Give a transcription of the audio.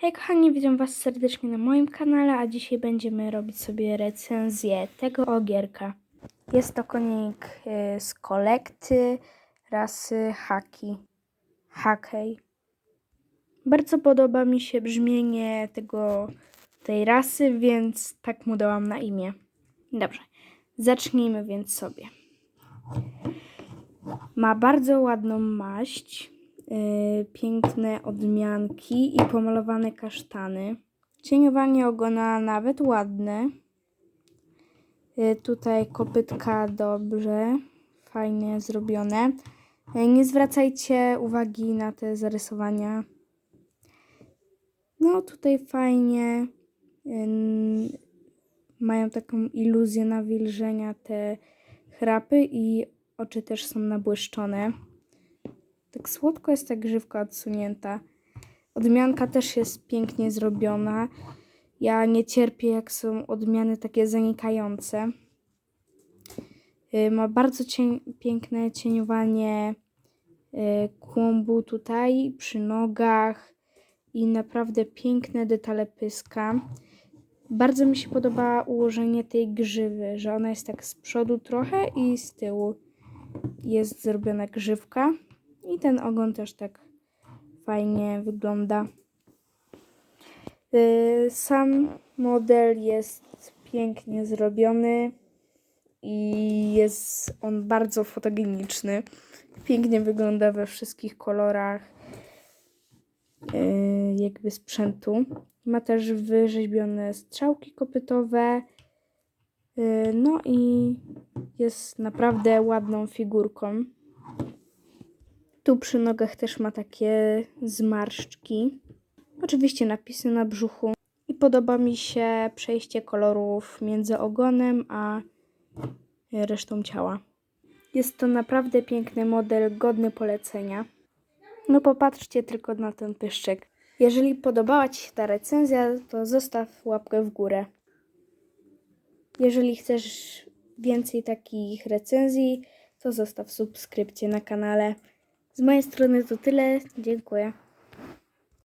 Hej kochani, witam was serdecznie na moim kanale, a dzisiaj będziemy robić sobie recenzję tego ogierka. Jest to konik y, z kolekty rasy Haki. Hakej. Bardzo podoba mi się brzmienie tego, tej rasy, więc tak mu dałam na imię. Dobrze, zacznijmy więc sobie. Ma bardzo ładną maść, piękne odmianki i pomalowane kasztany. Cieniowanie ogona nawet ładne. Yy, tutaj kopytka dobrze, fajnie zrobione. Yy, nie zwracajcie uwagi na te zarysowania. No tutaj fajnie. Mają taką iluzję nawilżenia te chrapy i oczy też są nabłyszczone. Tak słodko jest ta grzywka odsunięta. Odmianka też jest pięknie zrobiona. Ja nie cierpię, jak są odmiany takie zanikające. Y, Ma bardzo cień, piękne cieniowanie y, kłąbu tutaj, przy nogach i naprawdę piękne detale pyska. Bardzo mi się podoba ułożenie tej grzywy, że ona jest tak z przodu trochę i z tyłu jest zrobiona grzywka. I ten ogon też tak fajnie wygląda. Y, Sam model jest pięknie zrobiony i jest on bardzo fotogeniczny. Pięknie wygląda we wszystkich kolorach y, jakby sprzętu. Ma też wyrzeźbione strzałki kopytowe. Y, No i jest naprawdę ładną figurką. Tu przy nogach też ma takie zmarszczki. Oczywiście napisy na brzuchu. I podoba mi się przejście kolorów między ogonem a resztą ciała. Jest to naprawdę piękny model, godny polecenia. No popatrzcie tylko na ten pyszczek. Jeżeli podobała Ci się ta recenzja, to zostaw łapkę w górę. Jeżeli chcesz więcej takich recenzji, to zostaw subskrypcję na kanale. Z mojej strony to tyle. Dziękuję.